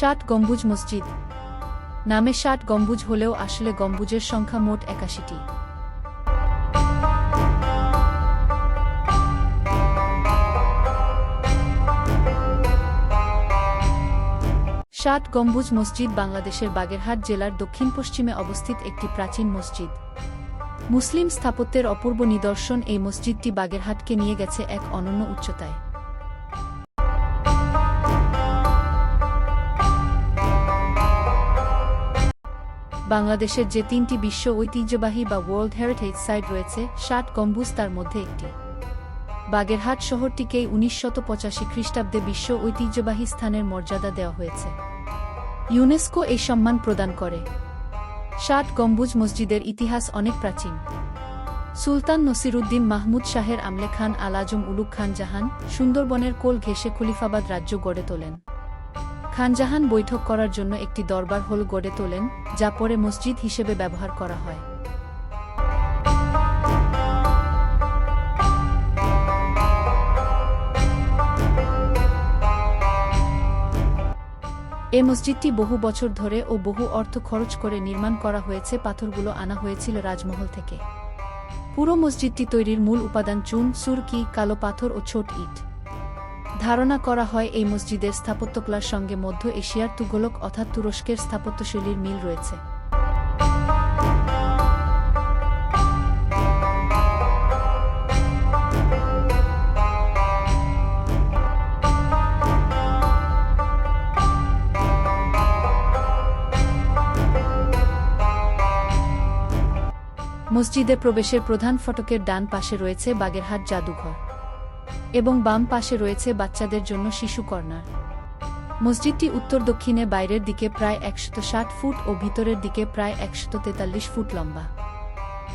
ষাট গম্বুজ মসজিদ। নামে ষাট গম্বুজ হলেও আসলে গম্বুজের সংখ্যা মোট একাশিটি। ষাট গম্বুজ মসজিদ বাংলাদেশের বাগেরহাট জেলার দক্ষিণ পশ্চিমে অবস্থিত একটি প্রাচীন মসজিদ। মুসলিম স্থাপত্যের অপূর্ব নিদর্শন এই মসজিদটি বাগেরহাটকে নিয়ে গেছে এক অনন্য উচ্চতায়। বাংলাদেশের যে তিনটি বিশ্ব ঐতিহ্যবাহী বা ওয়ার্ল্ড হেরিটেজ সাইট রয়েছে, ষাট গম্বুজ তার মধ্যে একটি। বাগেরহাট শহরটিকেই উনিশশত পঁচাশি খ্রিস্টাব্দে বিশ্ব ঐতিহ্যবাহী স্থানের মর্যাদা দেওয়া হয়েছে। ইউনেস্কো এই সম্মান প্রদান করে। ষাট গম্বুজ মসজিদের ইতিহাস অনেক প্রাচীন। সুলতান নসিরুদ্দিন মাহমুদ শাহের আমলে খান আল আজম উলুক খান জাহান সুন্দরবনের কোল ঘেঁষে খলিফাবাদ রাজ্য গড়ে তোলেন। খানজাহান বৈঠক করার জন্য একটি দরবার হল গড়ে তোলেন, যা পরে মসজিদ হিসেবে ব্যবহার করা হয়। এ মসজিদটি বহু বছর ধরে ও বহু অর্থ খরচ করে নির্মাণ করা হয়েছে, পাথরগুলো আনা হয়েছিল রাজমহল থেকে। পুরো মসজিদটি তৈরির মূল উপাদান চুন, সুরকি, কালো পাথর ও ছোট ইট। ধারণা করা হয় এই মসজিদের স্থাপত্যকলার সঙ্গে মধ্য এশিয়ার তুগলক অর্থাৎ তুরস্কের স্থাপত্যশৈলীর মিল রয়েছে। মসজিদে প্রবেশের প্রধান ফটকের ডান পাশে রয়েছে বাগেরহাট জাদুঘর। এবং বাম পাশে রয়েছে বাচ্চাদের জন্য শিশু কর্নার। মসজিদটি উত্তর দক্ষিণে বাইরের দিকে প্রায় একশত ফুট ও ভিতরের দিকে প্রায় একশত ফুট লম্বা।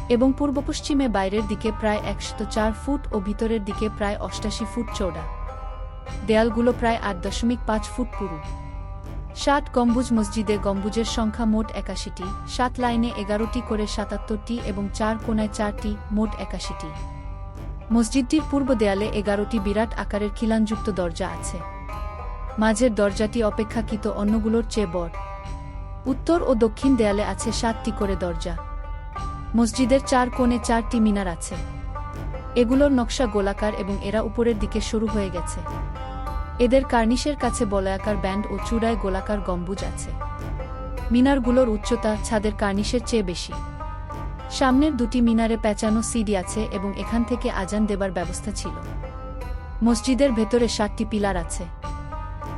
এবং পূর্ব পশ্চিমে বাইরের দিকে প্রায় একশত ফুট ও ভিতরের দিকে প্রায় অষ্টাশি ফুট চৌড়া দেয়ালগুলো প্রায় আট দশমিক পাঁচ ফুট পুরু। ষাট গম্বুজ মসজিদে গম্বুজের সংখ্যা মোট একাশিটি, সাত লাইনে এগারোটি করে সাতাত্তরটি এবং চার কোনায় চারটি, মোট একাশিটি। মসজিদটির পূর্ব দেয়ালে এগারোটি বিরাট আকারের খিলানযুক্ত দরজা আছে। মাঝের দরজাটি অপেক্ষাকৃত অন্যগুলোর চেয়ে বড়। উত্তর ও দক্ষিণ দেয়ালে আছে সাতটি করে দরজা। মসজিদের চার কোণে চারটি মিনার আছে। এগুলোর নকশা গোলাকার এবং এরা উপরের দিকে শুরু হয়ে গেছে। এদের কার্নিশের কাছে বলয়াকার ব্যান্ড ও চূড়ায় গোলাকার গম্বুজ আছে। মিনারগুলোর উচ্চতা ছাদের কার্নিশের চেয়ে বেশি। সামনের দুটি মিনারে পেঁচানো সিডি আছে এবং এখান থেকে আজান দেবার ব্যবস্থা ছিল। মসজিদের ভেতরে সাতটি পিলার আছে।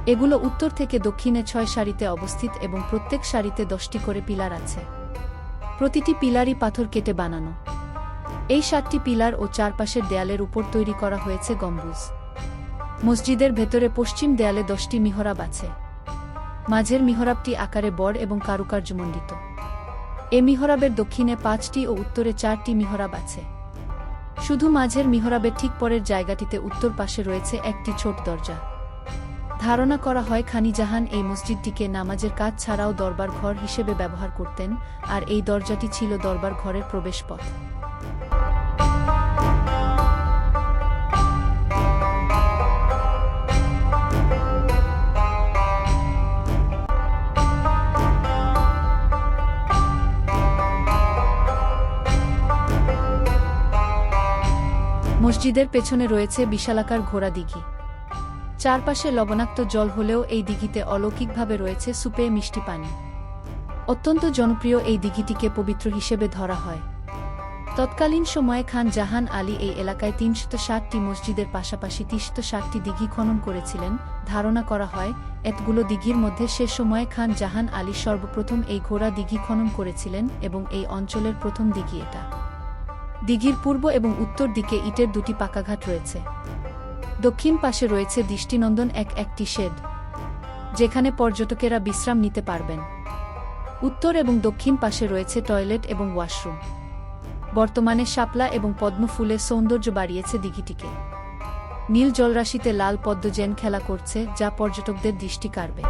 এগুলো উত্তর থেকে দক্ষিণে ছয় সারিতে অবস্থিত এবং প্রত্যেক সারিতে দশটি করে পিলার আছে। প্রতিটি পিলারই পাথর কেটে বানানো। এই সাতটি পিলার ও চারপাশের দেয়ালের উপর তৈরি করা হয়েছে গম্বুজ। মসজিদের ভেতরে পশ্চিম দেয়ালে দশটি মিহরাব আছে। মাঝের মিহরাবটি আকারে বড় এবং কারুকার্যমণ্ডিত। এ মিহরাবের দক্ষিণে পাঁচটি ও উত্তরে চারটি মিহরাব আছে। শুধু মাঝের মিহরাবের ঠিক পরের জায়গাটিতে উত্তর পাশে রয়েছে একটি ছোট দরজা। ধারণা করা হয় খানিজাহান এই মসজিদটিকে নামাজের কাজ ছাড়াও দরবার ঘর হিসেবে ব্যবহার করতেন, আর এই দরজাটি ছিল দরবার ঘরের প্রবেশপথ। মসজিদের পেছনে রয়েছে বিশালাকার ঘোড়া দিঘি। চারপাশে লবণাক্ত জল হলেও এই দিঘিতে অলৌকিকভাবে রয়েছে সুপে মিষ্টি পানি। অত্যন্ত জনপ্রিয় এই দিঘিটিকে পবিত্র হিসেবে ধরা হয়। তৎকালীন সময়ে খান জাহান আলী এই এলাকায় তিনশত ষাটটি মসজিদের পাশাপাশি তিনশত ষাটটি দিঘি খনন করেছিলেন। ধারণা করা হয়, এতগুলো দিঘির মধ্যে সে সময়ে খান জাহান আলী সর্বপ্রথম এই ঘোড়া দিঘি খনন করেছিলেন এবং এই অঞ্চলের প্রথম দিঘি এটা। দিঘির পূর্ব এবং উত্তর দিকে ইটের দুটি পাকাঘাট রয়েছে। দক্ষিণ পাশে রয়েছে দৃষ্টিনন্দন এক একটি শেড, যেখানে পর্যটকেরা বিশ্রাম নিতে পারবেন। উত্তর এবং দক্ষিণ পাশে রয়েছে টয়লেট এবং ওয়াশরুম। বর্তমানে শাপলা এবং পদ্ম ফুলের সৌন্দর্য বাড়িয়েছে দিঘিটিকে। নীল জলরাশিতে লাল পদ্ম জেন খেলা করছে, যা পর্যটকদের দৃষ্টি কাড়বে।